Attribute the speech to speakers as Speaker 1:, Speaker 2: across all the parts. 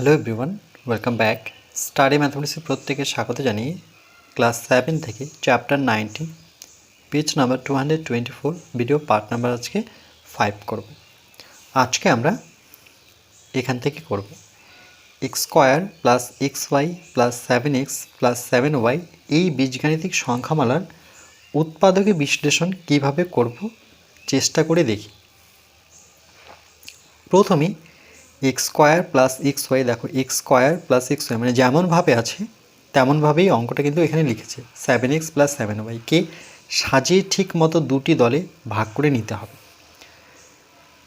Speaker 1: Hello everyone welcome back study ম্যাথমেটিক্সের প্রত্যেকে স্বাগত জানিয়ে ক্লাস সেভেন থেকে chapter nineteen page number two hundred twenty four video part number আজকে five করব। আজকে আমরা এখান থেকে করব। X square plus x y plus seven x plus seven y এই বীজগাণিতিক সংখ্যামালার উৎপাদকে বিশ্লেষণ কীভাবে করব, চেষ্টা করে দেখি। প্রথমে x square plus x y দেখো x square plus x y মানে যেমনভাবে আছে তেমনভাবেই অঙ্কটা কিন্তু এখানে লিখেছে। সেভেন এক্স প্লাস সেভেন ওয়াইকে সাজিয়ে ঠিক মতো দুটি দলে ভাগ করে নিতে হবে।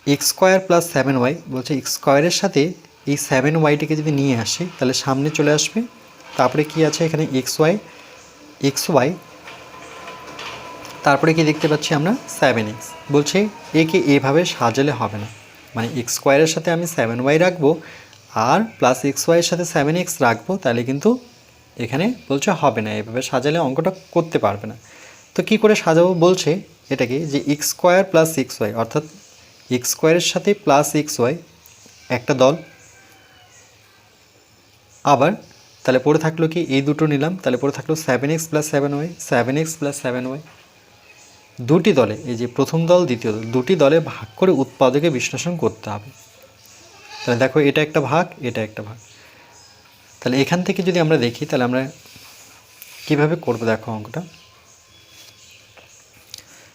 Speaker 1: X square plus seven y বলছে এক্স স্কোয়ারের সাথে এই সেভেন ওয়াইটিকে যদি নিয়ে আসি, তাহলে সামনে চলে আসবে, তারপরে কি আছে এখানে এক্স ওয়াই এক্স ওয়াই তারপরে কি দেখতে পাচ্ছি আমরা? সেভেন এক্স বলছে একে এভাবে সাজালে হবে না। মানে এক্স স্কোয়ারের সাথে আমি সেভেন ওয়াই রাখব, আর প্লাস এক্স ওয়াইয়ের সাথে সেভেন এক্স রাখব, তাহলে কিন্তু এখানে বলছে হবে না, এভাবে সাজালে অঙ্কটা করতে পারবে না। তো কি করে সাজাবো বলছে এটাকে যে x square plus x y অর্থাৎ এক্স স্কোয়ারের সাথে প্লাস এক্স ওয়াই একটা দল। আবার তাহলে পড়ে থাকল কি, এই দুটো নিলাম, তাহলে পড়ে থাকল seven x plus seven y seven x plus seven y দুটি দলে, এই যে প্রথম দল, দ্বিতীয় দল, দুটি দলে ভাগ করে উৎপাদকে বিশ্লেষণ করতে হবে। তাহলে দেখো, এটা একটা ভাগ, এটা একটা ভাগ। তাহলে এখান থেকে যদি আমরা দেখি, তাহলে আমরা কীভাবে করব দেখো অঙ্কটা?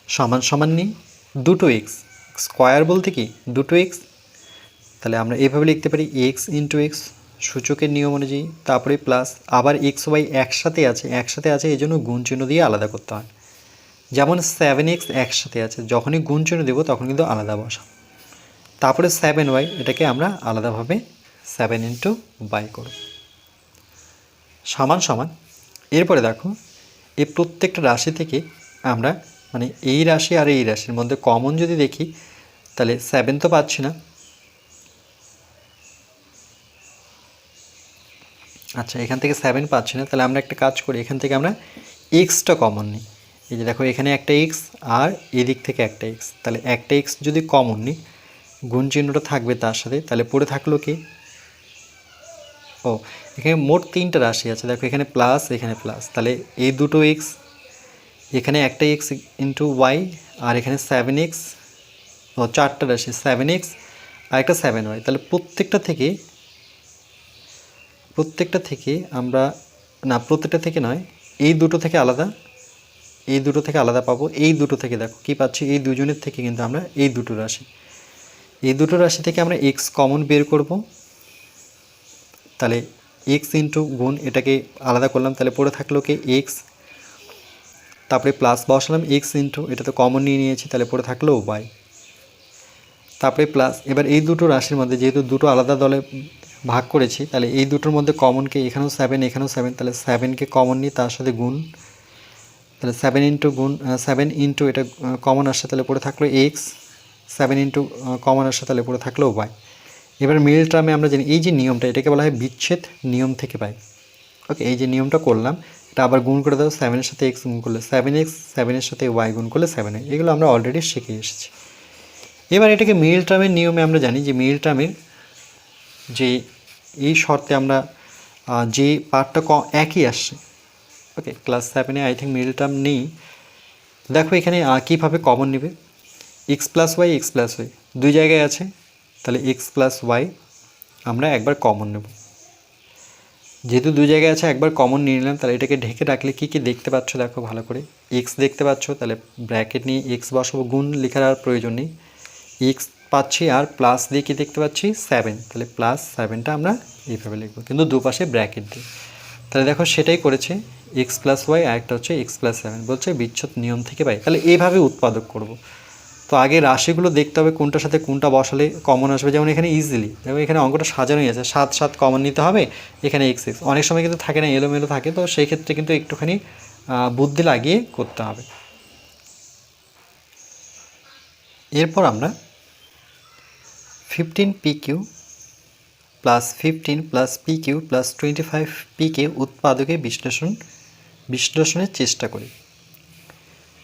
Speaker 1: সমান সমান নিই দুটো এক্স স্কোয়ার বলতে কি? দুটো এক্স তাহলে আমরা এভাবে লিখতে পারি এক্স ইন্টু এক্স সূচকের নিয়ম অনুযায়ী, তারপরে প্লাস আবার এক্স ওয়াই একসাথে আছে একসাথে আছে এই জন্য গুণ চিহ্ন দিয়ে আলাদা করতে হয়। যেমন সেভেন এক্স একসাথে আছে, যখনই গুণ চিহ্ন দেবো তখন কিন্তু আলাদা বসা তারপরে সেভেন ওয়াই এটাকে আমরা আলাদাভাবে সেভেন ইন্টু বাই করব। সমান সমান। এরপরে দেখো, এই প্রত্যেকটা রাশি থেকে আমরা মানে এই রাশি আর এই রাশির মধ্যে কমন যদি দেখি, তাহলে সেভেন তো পাচ্ছি না। আচ্ছা এখান থেকে সেভেন পাচ্ছি না। তাহলে আমরা একটা কাজ করি, এখান থেকে আমরা এক্সটা কমন নিই। এই যে দেখো, এখানে একটা এক্স আর এদিক থেকে একটা এক্স তাহলে একটা এক্স যদি কমন নিই, গুণ চিহ্নটা থাকবে তার সাথে, তাহলে পড়ে থাকল কি? ও, এখানে মোট তিনটা রাশি আছে। দেখো, এখানে প্লাস এখানে প্লাস তাহলে এই দুটো এক্স এখানে একটা এক্স ইন্টু ওয়াই আর এখানে সেভেন এক্স ও, চারটা রাশি সেভেন এক্স আর একটা সেভেন ওয়াই তাহলে প্রত্যেকটা থেকে প্রত্যেকটা থেকে আমরা, না, প্রত্যেকটা থেকে নয়, এই দুটো থেকে আলাদা। এই দুটো থেকে আলাদা পাবো। এই দুটো থেকে দেখো, কি পাচ্ছি? এই দুজনের থেকে কিন্তু আমরা এই দুটো রাশি। এই দুটো রাশি থেকে আমরা এক্স কমন বের করব। তাহলে এক্স ইন্টু গুণ এটাকে আলাদা করলাম, তাহলে পড়ে থাকল কি? এক্স তারপরে প্লাস বসালাম এক্স ইন্টু এটা তো কমন নিয়ে নিয়েছি, তাহলে পড়ে থাকল ওয়াই তারপরে প্লাস এবার এই দুটো রাশির মধ্যে যেহেতু দুটো আলাদা দলে ভাগ করেছি, তাহলে এই দুটোর মধ্যে কমনকে এখানেও সেভেন এখানেও সেভেন তাহলে সেভেনকে কমন নিই তার সাথে গুণ তাহলে সেভেন ইন্টু গুণ সেভেন ইন্টু এটা কমন আসছে, তাহলে পড়ে থাকল এক্স সেভেন ইন্টু কমন আসছে, তাহলে পড়ে থাকল ওয়াই এবার মিল টার্মে আমরা জানি, এই যে নিয়মটা, এটাকে বলা হয় বিচ্ছেদ নিয়ম থেকে পাই। ওকে এই যে নিয়মটা করলাম, এটা আবার গুণ করে দাও সেভেনের সাথে এক্স গুণ করলে সেভেন এক্স সেভেনের সাথে ওয়াই গুণ করলে সেভেন এগুলো আমরা অলরেডি শিখে এসেছি। এবার এটাকে মিল টার্মের নিয়মে আমরা জানি যে মিল টার্মের যে, এই শর্তে আমরা যে পার্টটা ক, একই আসছে ওকে ক্লাস সেভেনে আই থিঙ্ক মিডল টার্ম নেই। দেখো এখানে কীভাবে কমন নেবে? X plus y x plus y দুই জায়গায় আছে। তাহলে এক্স প্লাস ওয়াই আমরা একবার কমন নেব। যেহেতু দুই জায়গায় আছে, একবার কমন নিয়ে নিলাম, তাহলে এটাকে ঢেকে রাখলে কী কী দেখতে পাচ্ছ দেখো ভালো করে। এক্স দেখতে পাচ্ছ, তাহলে ব্র্যাকেট নিয়ে এক্স বসাবো, গুণ লেখার আর প্রয়োজন নেই। এক্স পাচ্ছি আর প্লাস দিয়ে কী দেখতে পাচ্ছি? সেভেন তাহলে প্লাস সেভেনটা আমরা এইভাবে লিখব। কিন্তু দুপাশে ব্র্যাকেট দিই তাহলে দেখো সেটাই করেছে এক্স প্লাস ওয়াই আর একটা হচ্ছে এক্স প্লাস সেভেন বলছে বিচ্ছদ নিয়ম থেকে পাই তাহলে এইভাবে উৎপাদক করব। তো আগে রাশিগুলো দেখতে হবে কোনটার সাথে কোনটা বসালে কমন আসবে। যেমন এখানে ইজিলি যেমন এখানে অঙ্কটা সাজানোই আছে। সাত সাত কমন নিতে হবে, এখানে এক্স এক্স অনেক সময় কিন্তু থাকে না, এলোমেলো থাকে। তো সেই ক্ষেত্রে কিন্তু একটুখানি বুদ্ধি লাগিয়ে করতে হবে। এরপর আমরা fifteen p q plus fifteen plus p q plus twenty five p কে উৎপাদকে বিশ্লেষণ, বিশ্লেষণের চেষ্টা করি।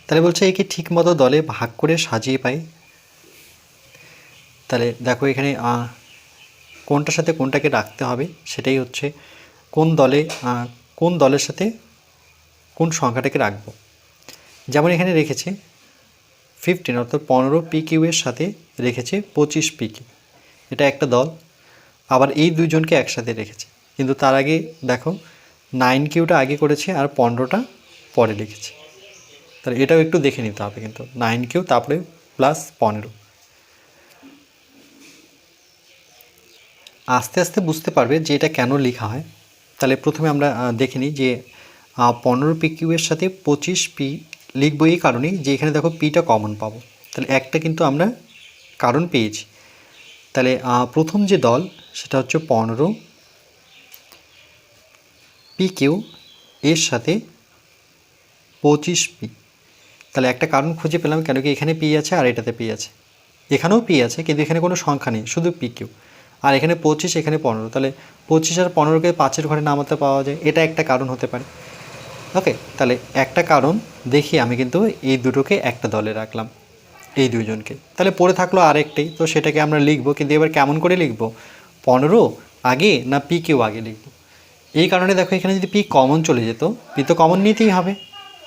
Speaker 1: তাহলে বলছে একে ঠিকমতো দলে ভাগ করে সাজিয়ে পাই। তাহলে দেখো এখানে কোনটার সাথে কোনটাকে রাখতে হবে সেটাই হচ্ছে কোন দলে কোন দলের সাথে কোন সংখ্যাটাকে রাখব। যেমন এখানে রেখেছে ফিফটিন অর্থাৎ পনেরো পি কিউ এর সাথে রেখেছে পঁচিশ পি কিউ এটা একটা দল। আবার এই দুইজনকে একসাথে রেখেছে। কিন্তু তার আগে দেখো নাইন কিউটা আগে করেছে আর পনেরোটা পরে লিখেছে। তাহলে এটাও একটু দেখে নিতে হবে কিন্তু নাইন কিউ, তারপরে প্লাস পনেরো। আস্তে আস্তে বুঝতে পারবে যে এটা কেন লেখা হয়। তাহলে প্রথমে আমরা দেখে নিই যে পনেরো পি কিউয়ের সাথে পঁচিশ পি লিখব এই কারণেই যে এখানে দেখো পিটা কমন পাবো। তাহলে একটা কিন্তু আমরা কারণ পেয়েছি। তাহলে প্রথম যে দল সেটা হচ্ছে পনেরো পি কিউ এর সাথে পঁচিশ পি তাহলে একটা কারণ খুঁজে পেলাম কেন কি এখানে পি আছে আর এটাতে পি আছে। এখানেও পি আছে, কিন্তু এখানে কোনো সংখ্যা নেই, শুধু পি কিউ আর এখানে পঁচিশ, এখানে পনেরো। তাহলে পঁচিশ আর পনেরোকে পাঁচের ঘরে নামাতে পাওয়া যায়, এটা একটা কারণ হতে পারে। ওকে, তাহলে একটা কারণ দেখি আমি কিন্তু এই দুটোকে একটা দলে রাখলাম, এই দুইজনকে। তাহলে পড়ে থাকল আরেকটাই তো সেটাকে আমরা লিখব, কিন্তু এবার কেমন করে লিখব? পনেরো আগে না পি কিউ আগে লিখব। এই কারণে দেখো এখানে যদি পি কমন চলে যেত, পি তো কমন নিতেই হবে।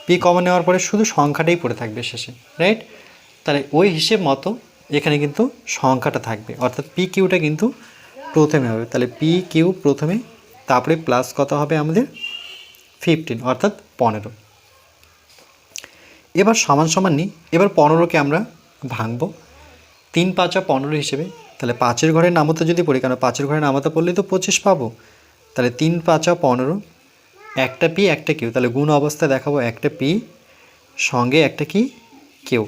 Speaker 1: পি কমন নেওয়ার পরে শুধু সংখ্যাটাই পড়ে থাকবে শেষে রাইট তাহলে ওই হিসেব মতো এখানে কিন্তু সংখ্যাটা থাকবে, অর্থাৎ পি কিউটা কিন্তু প্রথমে হবে। তাহলে পি কিউ প্রথমে, তারপরে প্লাস কত হবে আমাদের? ফিফটিন অর্থাৎ পনেরো। এবার সমান সমান নিই, এবার পনেরোকে আমরা ভাঙবো। তিন পাঁচা পনেরো হিসেবে তাহলে পাঁচের ঘরের নামতা যদি পড়ি কারণ পাঁচের ঘরের নামতা পড়লেই তো পঁচিশ পাবো। তাহলে তিন, পাঁচা পনেরো, একটা পি, একটা কিউ। তাহলে গুণ অবস্থায় দেখাবো একটা পি, সঙ্গে একটা কি? কেউ।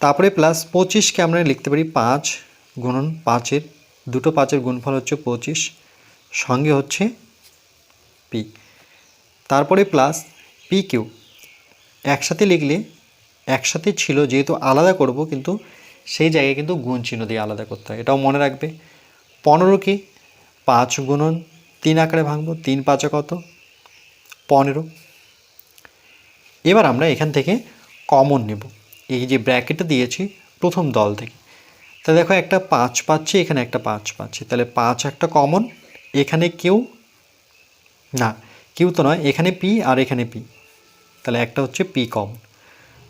Speaker 1: তারপরে প্লাস পঁচিশকে আমরা লিখতে পারি পাঁচ, গুণন পাঁচের, দুটো পাঁচের গুণফল হচ্ছে পঁচিশ, সঙ্গে হচ্ছে পি। তারপরে প্লাস পি কিউ। একসাথে লিখলে, একসাথে ছিল, যেহেতু আলাদা করব, কিন্তু সেই জায়গায় কিন্তু গুণ চিহ্ন দিয়ে আলাদা করতে হয়। এটাও মনে রাখবে। পনেরোকে পাঁচ গুণন তিন আকারে ভাঙবো, তিন পাঁচে কত? পনেরো। এবার আমরা এখান থেকে কমন নেব। এই যে ব্র্যাকেটটা দিয়েছি প্রথম দল থেকে। তা দেখো একটা পাঁচ পাচ্ছি, এখানে একটা পাঁচ পাচ্ছি। তাহলে পাঁচ একটা কমন, এখানে কেউ না। কেউ তো নয়, এখানে পি আর এখানে পি। তাহলে একটা হচ্ছে পি কমন।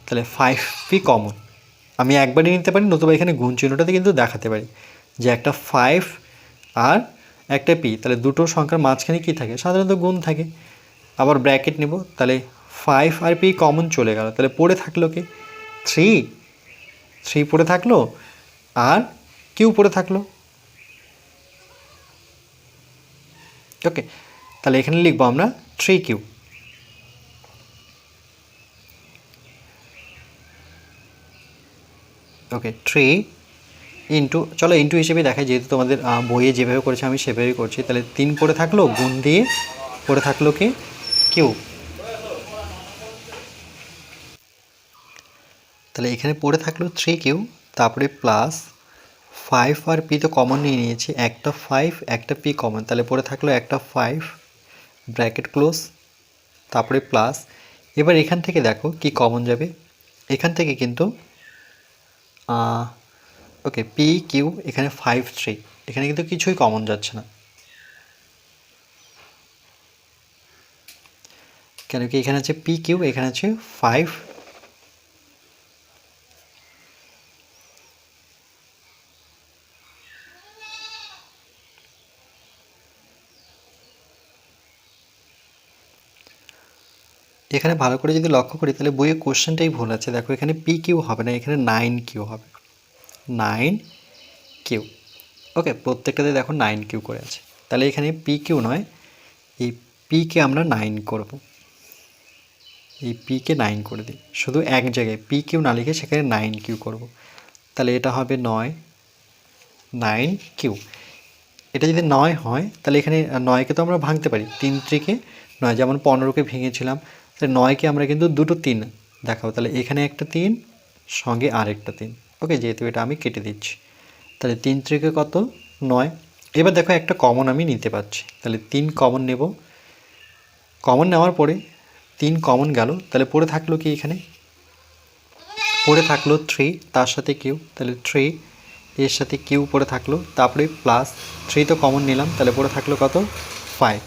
Speaker 1: তাহলে ফাইভ পি কমন। আমি একবারই নিতে পারি, নতুবা এখানে গুণ চিহ্নটাতে কিন্তু দেখাতে পারি। যে একটা ফাইভ আর একটা পি তাহলে দুটো সংখ্যার মাঝখানে কী থাকে? সাধারণত গুণ থাকে। আবার ব্র্যাকেট নেব, তাহলে ফাইভ আর পি কমন চলে গেল। তাহলে পড়ে থাকল কি? থ্রি থ্রি পড়ে থাকল আর কিউ পড়ে থাকল। ওকে তাহলে এখানে লিখব আমরা three q okay three into চলো ইন্টু হিসেবে দেখাই, যেহেতু তোমাদের বইয়ে যেভাবে করেছে, আমি সেভাবেই করছি। তাহলে তিন পড়ে থাকল, গুণ দিয়ে পড়ে থাকল কি? কিউ তাহলে এখানে পড়ে থাকল থ্রি কিউ তারপরে প্লাস ফাইভ আর পি তো কমন নিয়ে নিয়েছি, একটা ফাইভ একটা পি কমন তাহলে পড়ে থাকল একটা ফাইভ ব্র্যাকেট ক্লোজ তারপরে প্লাস এবার এখান থেকে দেখো কি কমন যাবে। এখান থেকে কিন্তু ওকে পি কিউ এখানে ফাইভ থ্রি এখানে কিন্তু কিছুই কমন যাচ্ছে না। কেন কি এখানে আছে পি কিউ এখানে আছে ফাইভ এখানে ভালো করে যদি লক্ষ্য করি, তাহলে বইয়ের কোশ্চেনটাই ভুল আছে। দেখো, এখানে পি কিউ হবে না, এখানে নাইন কিউ হবে। নাইন কিউ ওকে প্রত্যেকটাতে দেখো নাইন কিউ করে আছে। তাহলে এখানে পি কিউ নয়, এই পিকে আমরা নাইন করব। এই পিকে নাইন করে দিই। শুধু এক জায়গায় পি কিউ না লিখে সেখানে নাইন কিউ করব। তাহলে এটা হবে নয় নাইন কিউ এটা যদি নয় হয়, তাহলে এখানে নয়কে তো আমরা ভাঙতে পারি। তিন ত্রিকে নয়, যেমন পনেরোকে ভেঙেছিলাম তাহলে নয়কে আমরা কিন্তু দুটো তিন দেখাবো। তাহলে এখানে একটা তিন, সঙ্গে আরেকটা তিন। ওকে, যেহেতু এটা আমি কেটে দিচ্ছি। তাহলে তিন ত্রিকে কত? নয়। এবার দেখো একটা কমন আমি নিতে পারছি। তাহলে তিন কমন নেব। কমন নেওয়ার পরে তিন কমন গেল। তাহলে পড়ে থাকল কি এখানে? পড়ে থাকল থ্রি তার সাথে কিউ তাহলে থ্রি এর সাথে কিউ পড়ে থাকল। তারপরে প্লাস থ্রি তো কমন নিলাম। তাহলে পড়ে থাকল কত? ফাইভ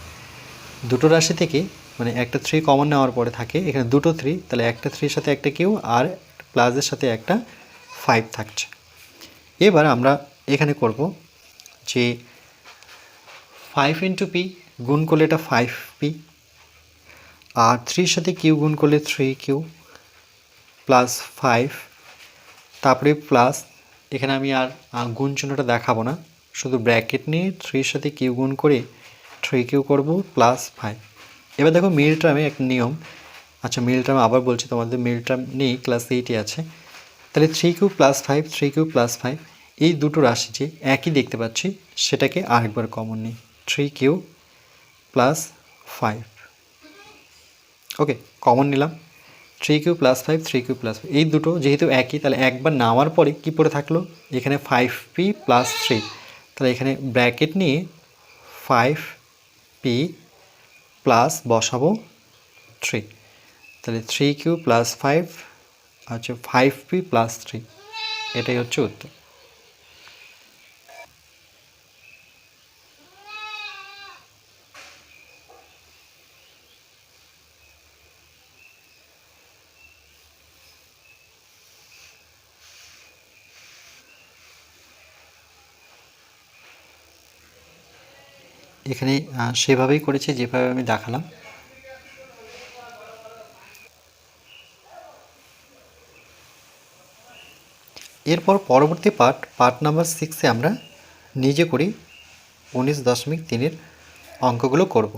Speaker 1: দুটো রাশি থেকে মানে একটা থ্রি কমন নেওয়ার পরে থাকে, এখানে দুটো থ্রি তাহলে একটা থ্রির সাথে একটা কিউ আর প্লাসের সাথে একটা ফাইভ থাকছে। এবার আমরা এখানে করব যে ফাইভ ইন্টু পি গুণ করলে এটা ফাইভ পি আর থ্রির সাথে কিউ গুণ করলে থ্রি কিউ প্লাস ফাইভ তারপরে প্লাস এখানে আমি আর গুণ চিহ্নটা দেখাবো না, শুধু ব্র্যাকেট নিয়ে থ্রির সাথে কিউ গুণ করে থ্রি কিউ করব প্লাস ফাইভ এবার দেখো মিল টার্মে এক নিয়ম। আচ্ছা মিল টার্ম আবার বলছি তোমাদের মিল টার্ম নেই ক্লাস এইটে আছে। তাহলে three q plus five three q plus five এই দুটো রাশি যে একই দেখতে পাচ্ছি, সেটাকে আরেকবার কমন নিই। Three q plus five okay common নিলাম। Three q plus five three q plus এই দুটো যেহেতু একই, তাহলে একবার নামার পরে কী পড়ে থাকল? এখানে ফাইভ পি প্লাস থ্রি তাহলে এখানে ব্র্যাকেট নিয়ে ফাইভ পি প্লাস বসাবো থ্রি তাহলে থ্রি কিউ প্লাস ফাইভ হচ্ছে ফাইভ পি প্লাস থ্রি এটাই হচ্ছে উত্তর। এখানে সেভাবেই করেছি, যেভাবে আমি দেখালাম। এরপর পরবর্তী পার্ট পার্ট নাম্বার সিক্সে আমরা নিজে করি উনিশ দশমিক তিনের অঙ্কগুলো করব।